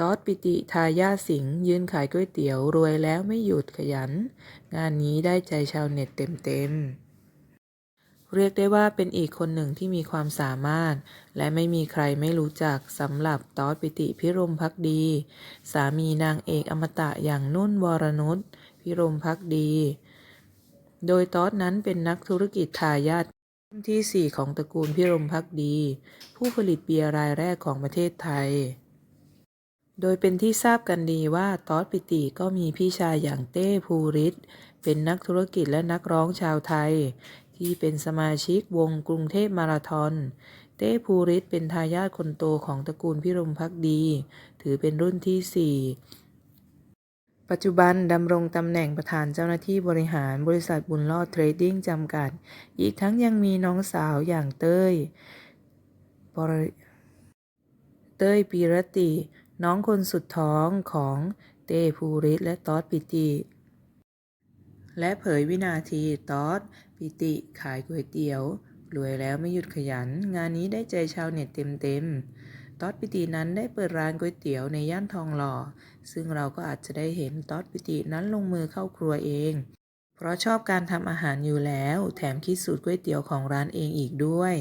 ตอดปิติทายาสิงยืนขายก๋วยเตี๋ยวรวยแล้วไม่หยุดขยัน งานนี้ได้ใจชาวเน็ตเต็มๆ เรียกได้ว่าเป็นอีกคนหนึ่งที่มีความสามารถ และไม่มีใครไม่รู้จักสำหรับตอดปิติพิรมพักดี สามีนางเอกอมตะอย่างนุ่นวรนุชพิรมพักดี โดยตอดนั้นเป็นนักธุรกิจทายาทที่ 4 ของตระกูลพิรมพักดี ผู้ผลิตเบียร์รายแรกของประเทศไทย โดยเป็นที่ทราบกันดีว่าตอดปิติก็มีพี่ชายอย่างเต้ภูริศเป็นนักธุรกิจและนักร้องชาวไทย ที่เป็นสมาชิกวงกรุงเทพมาราธอน เต้ภูริศเป็นทายาทคนโตของตระกูลพิรมพักดี ถือเป็นรุ่นที่ 4 ปัจจุบันดำรงตำแหน่งประธานเจ้าหน้าที่บริหารบริษัทบุญรอดเทรดดิ้งจำกัด อีกทั้งยังมีน้องสาวอย่างเต้ยเต้ยปีรติ น้องคนสุดท้องของเต้ภูริศและตอดปิติ และเผยวินาทีตอดปิติขายก๋วยเตี๋ยวรวยแล้วไม่หยุดขยัน งานนี้ได้ใจชาวเน็ตเต็มๆตอดปิตินั้นได้เปิดร้านก๋วยเตี๋ยวในย่านทองหล่อ ซึ่งเราก็อาจจะได้เห็นตอดปิตินั้นลงมือเข้าครัวเอง เพราะชอบการทำอาหารอยู่แล้ว แถมคิดสูตรก๋วยเตี๋ยวของร้านเองอีกด้วย